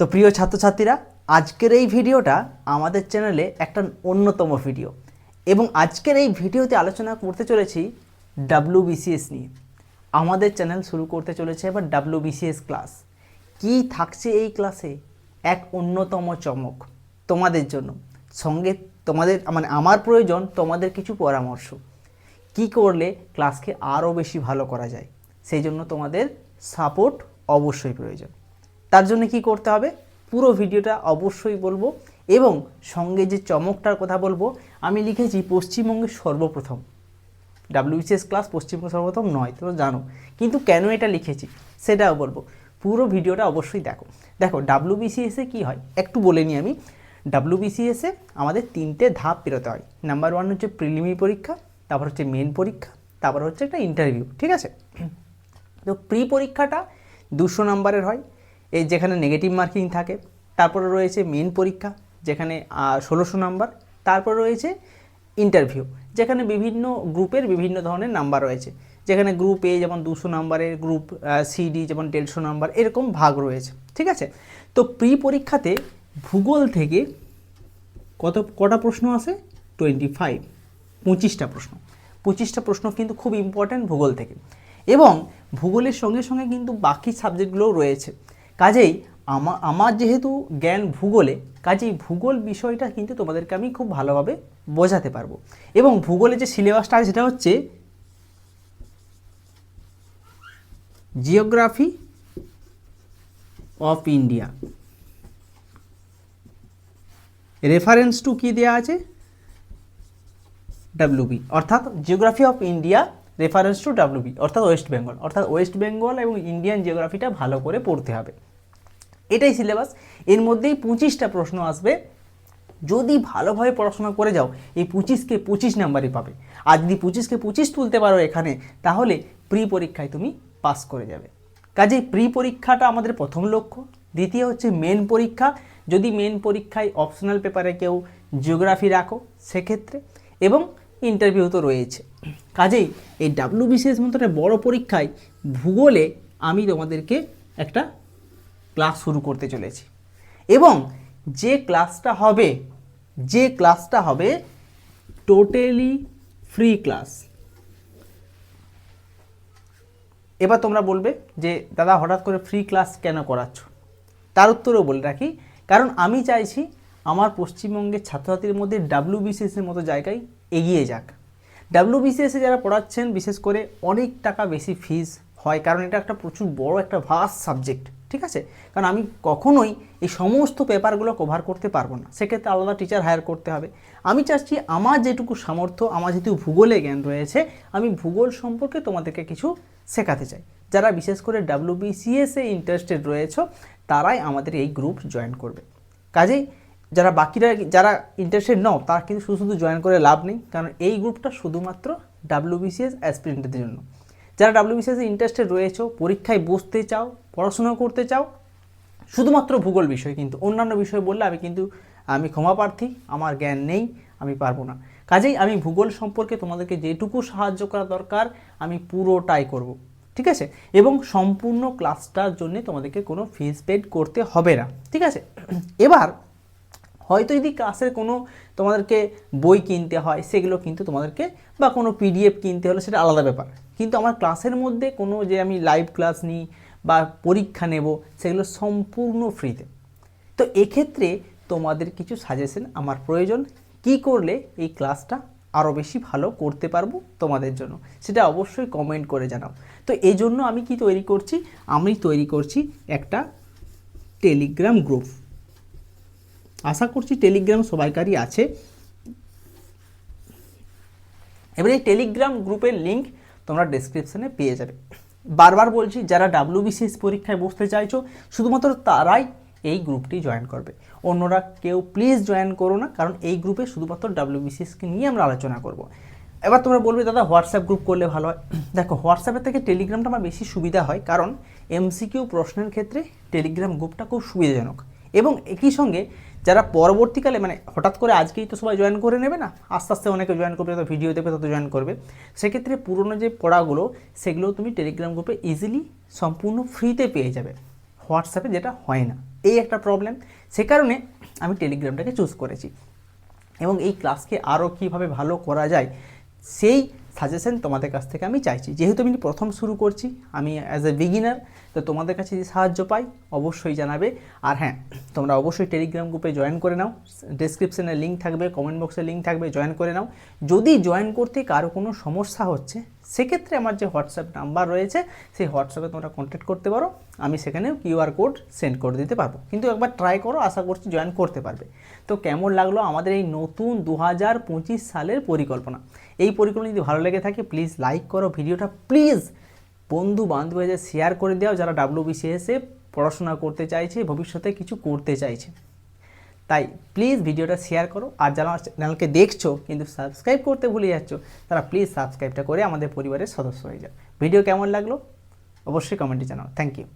তো প্রিয় ছাত্রছাত্রীরা, আজকের এই ভিডিওটা আমাদের চ্যানেলে একটা অন্যতম ভিডিও। এবং আজকের এই ভিডিওতে আলোচনা করতে চলেছি ডাব্লিউবিসিএস নিয়ে। আমাদের চ্যানেল শুরু করতে চলেছে এবার ডাব্লিউবিসিএস ক্লাস কি থাকছে এই ক্লাসে এক অন্যতম চমক তোমাদের জন্য। সঙ্গে তোমাদের মানে আমার প্রয়োজন তোমাদের কিছু পরামর্শ। কি করলে ক্লাসকে আরও বেশি ভালো করা যায়? সেই জন্য তোমাদের সাপোর্ট অবশ্যই প্রয়োজন। তার জন্য কি করতে হবে? পুরো ভিডিওটা অবশ্যই বলব এবং সঙ্গে যে চমকটার কথা বলব, আমি লিখেছি পশ্চিমবঙ্গে সর্বপ্রথম। ডাব্লিউবিসিএস ক্লাস পশ্চিমবঙ্গ সর্বপ্রথম নয়, তোমরা জানো। কিন্তু কেন এটা লিখেছি? সেটাও বলব। পুরো ভিডিওটা অবশ্যই দেখো। দেখো ডাব্লিউবিসিএসে কী হয়? একটু বলে নিই আমি। ডাব্লিউবিসিএসে আমাদের তিনটে ধাপ পেরোতে হয়। নাম্বার ওয়ান হচ্ছে প্রিলিমিনারি পরীক্ষা, তারপর হচ্ছে মেন পরীক্ষা, তারপর হচ্ছে একটা ইন্টারভিউ ঠিক আছে? তো প্রি পরীক্ষাটা দুশো নম্বরের হয়। এই যেখানে নেগেটিভ মার্কিং থাকে, তারপরে রয়েছে মেন পরীক্ষা, যেখানে ষোলোশো নাম্বার তারপর রয়েছে ইন্টারভিউ যেখানে বিভিন্ন গ্রুপের বিভিন্ন ধরনের নাম্বার রয়েছে। যেখানে গ্রুপ এ যেমন দুশো নাম্বারের গ্রুপ সিডি যেমন দেড়শো নাম্বার এরকম ভাগ রয়েছে, ঠিক আছে? তো প্রি পরীক্ষাতে ভূগোল থেকে কত, কটা প্রশ্ন আসে? টোয়েন্টি ফাইভ পঁচিশটা প্রশ্ন। পঁচিশটা প্রশ্ন কিন্তু খুব ইম্পর্ট্যান্ট ভূগোল থেকে। এবং ভূগোলের সঙ্গে সঙ্গে কিন্তু বাকি সাবজেক্টগুলোও রয়েছে। কাজেই আমার যেহেতু জ্ঞান ভূগোলে, কাজেই ভূগোল বিষয়টা কিন্তু তোমাদেরকে আমি খুব ভালোভাবে বোঝাতে পারব। এবং ভূগোলে যে সিলেবাসটা আছে সেটা হচ্ছে geography of India. Reference to কী দেওয়া আছে? ডাব্লিউবি অর্থাৎ geography of India, reference to WB অর্থাৎ ওয়েস্ট বেঙ্গল। অর্থাৎ ওয়েস্ট বেঙ্গল এবং ইন্ডিয়ান জিওগ্রাফিটা ভালো করে পড়তে হবে। এটাই সিলেবাস। এর মধ্যেই পঁচিশটা প্রশ্ন আসবে। যদি ভালোভাবে পড়াশোনা করে যাও, এই পঁচিশকে পঁচিশ নাম্বারই পাবে। আর যদি পঁচিশকে পঁচিশ তুলতে পারো এখানে, তাহলে প্রি পরীক্ষায় তুমি পাস করে যাবে। কাজেই প্রি পরীক্ষাটা আমাদের প্রথম লক্ষ্য। দ্বিতীয় হচ্ছে মেন পরীক্ষা। যদি মেন পরীক্ষায় অপশনাল পেপারে কেউ জিওগ্রাফি রাখো, সেক্ষেত্রে। এবং ইন্টারভিউ তো রয়েছে। কাজেই এই ডাব্লিউ বিসিএস মতো বড় পরীক্ষায় ভূগোলে আমি তোমাদেরকে একটা ক্লাস শুরু করতে চলেছি। এবং যে ক্লাসটা হবে, যে ক্লাসটা হবে টোটালি ফ্রি ক্লাস এবার তোমরা বলবে যে, দাদা, হঠাৎ করে ফ্রি ক্লাস কেন করাচ্ছ? তার উত্তরেও বলে রাখি। কারণ আমি চাইছি আমার পশ্চিমবঙ্গের ছাত্রছাত্রীর মধ্যে ডাব্লিউবিসিএস এর মতো জায়গায় এগিয়ে যাক। ডাব্লিউবিসিএসে যারা পড়াচ্ছেন, বিশেষ করে অনেক টাকা বেশি ফিস হয়। কারণ এটা একটা প্রচুর বড় একটা ভাস্ট সাবজেক্ট ঠিক আছে? কারণ আমি কখনোই এই সমস্ত পেপারগুলো কভার করতে পারব না। সেক্ষেত্রে আলাদা টিচার হায়ার করতে হবে। আমি চাচ্ছি আমার যেটুকু সামর্থ্য, আমার যেহেতু ভূগোলে জ্ঞান রয়েছে, আমি ভূগোল সম্পর্কে তোমাদেরকে কিছু শেখাতে চাই। যারা বিশেষ করে ডাব্লিউবিসিএসে ইন্টারেস্টেড রয়েছে, তারাই আমাদের এই গ্রুপ জয়েন করবে। কাজেই যারা বাকিরা, যারা ইন্টারেস্টেড নও, তারা কিন্তু শুধু শুধু জয়েন করে লাভ নেই, কারণ এই গ্রুপটা শুধুমাত্র ডাব্লিউবিসিএস অ্যাসপিরেন্টদের জন্য। যারা ডাব্লিউবিসিএসে ইন্টারেস্টেড রয়েছে, পরীক্ষায় বসতে চাও পড়াশোনা করতে চাও, শুধুমাত্র ভূগোল বিষয় কিন্তু, অন্যান্য বিষয় বললে আমি কিন্তু, আমি ক্ষমা প্রার্থী, আমার জ্ঞান নেই, আমি পারব না। কাজেই আমি ভূগোল সম্পর্কে তোমাদেরকে যেটুকু সাহায্য করা দরকার, আমি পুরোটাই করব, ঠিক আছে? এবং সম্পূর্ণ ক্লাসটার জন্য তোমাদেরকে কোনো ফিজ পেড করতে হবে না, ঠিক আছে? এবার, হয়তো যদি ক্লাসের কোনো তোমাদেরকে বই কিনতে হয়, সেগুলো কিন্তু তোমাদেরকে, বা কোনো পিডিএফ কিনতে হলে সেটা আলাদা ব্যাপার। কিন্তু আমার ক্লাসের মধ্যে কোনো যে আমি লাইভ ক্লাস নিই বা পরীক্ষা নেব, সেগুলো সম্পূর্ণ ফ্রিতে তো এক্ষেত্রে তোমাদের কিছু সাজেশন আমার প্রয়োজন, কি করলে এই ক্লাসটা আরও বেশি ভালো করতে পারব তোমাদের জন্য, সেটা অবশ্যই কমেন্ট করে জানাও। তো এই জন্য আমি কি তৈরি করছি, আমি তৈরি করছি একটা টেলিগ্রাম গ্রুপ আশা করছি টেলিগ্রাম সবাইকারই আছে। এবারে টেলিগ্রাম গ্রুপের লিঙ্ক তোমরা ডেসক্রিপশনে পেয়ে যাবে। বারবার বলছি, যারা ডাব্লিউবিসিএস পরীক্ষায় বসতে চাইছো, শুধুমাত্র তারাই এই গ্রুপটি জয়েন করবে। অন্যরা কেউ প্লিজ জয়েন করো না, কারণ এই গ্রুপে শুধুমাত্র ডাব্লিউবিসিএসকে নিয়ে আমরা আলোচনা করব। এবার তোমরা বলবে, দাদা হোয়াটসঅ্যাপ গ্রুপ করলে ভালো হয়। দেখো হোয়াটসঅ্যাপের থেকে টেলিগ্রামটা আমার বেশি সুবিধা হয়, কারণ এমসিকিউ প্রশ্নের ক্ষেত্রে টেলিগ্রাম গ্রুপটা খুব সুবিধাজনক। এবং একই সঙ্গে যারা পরবর্তীকালে মানে হঠাৎ করে আজকেই তো সবাই জয়েন করে নেবে না, আস্তে আস্তে অনেকে জয়েন করবে তো ভিডিও দেখবে তত জয়েন করবে। সেক্ষেত্রে পুরনো যে পড়াগুলো, সেগুলো তুমি টেলিগ্রাম গ্রুপে ইজিলি সম্পূর্ণ ফ্রিতে পেয়ে যাবে। হোয়াটসঅ্যাপে যেটা হয় না। এই একটা প্রবলেম সে কারণে আমি টেলিগ্রামটাকে চুজ করেছি। এবং এই ক্লাসকে আরও কীভাবে ভালো করা যায়, সেই সাজেশন তোমাদের কাছ থেকে আমি চাইছি। যেহেতু আমি প্রথম শুরু করছি, আমি অ্যাজ এ বিগিনার তো তোমাদের কাছে যদি সাহায্য পাই, অবশ্যই জানাবে। আর হ্যাঁ তোমরা অবশ্যই টেলিগ্রাম গ্রুপে জয়েন করে নাও। ডিসক্রিপশানে লিঙ্ক থাকবে কমেন্ট বক্সে লিঙ্ক থাকবে জয়েন করে নাও। যদি জয়েন করতে কারও কোনো সমস্যা হচ্ছে সেক্ষেত্রে আমার যে হোয়াটসঅ্যাপ নাম্বার রয়েছে, সেই হোয়াটসঅ্যাপে তোমরা কন্ট্যাক্ট করতে পারো। আমি সেখানে কিউআর কোড সেন্ড করে দিতে পারব। কিন্তু একবার ট্রাই করো, আশা করছি জয়েন করতে পারবে। তো কেমন লাগল আমাদের এই নতুন দু হাজার পঁচিশ সালের পরিকল্পনা? এই পরিকল্পনা যদি ভালো লেগে থাকে প্লিজ লাইক করো ভিডিওটা। প্লিজ বন্ধু বান্ধবীদের শেয়ার করে দাও যারা ডাব্লিউবিসিএসে পড়াশোনা করতে চাইছে, ভবিষ্যতে কিছু করতে চাইছে। তাই প্লিজ ভিডিওটা শেয়ার করো। আর যারা আমার চ্যানেলকে দেখছ, কিন্তু সাবস্ক্রাইব করতে ভুলে যাচ্ছ, তারা প্লিজ সাবস্ক্রাইবটা করে আমাদের পরিবারের সদস্য হয়ে যাও। ভিডিও কেমন লাগল? অবশ্যই কমেন্টে জানাও। Thank you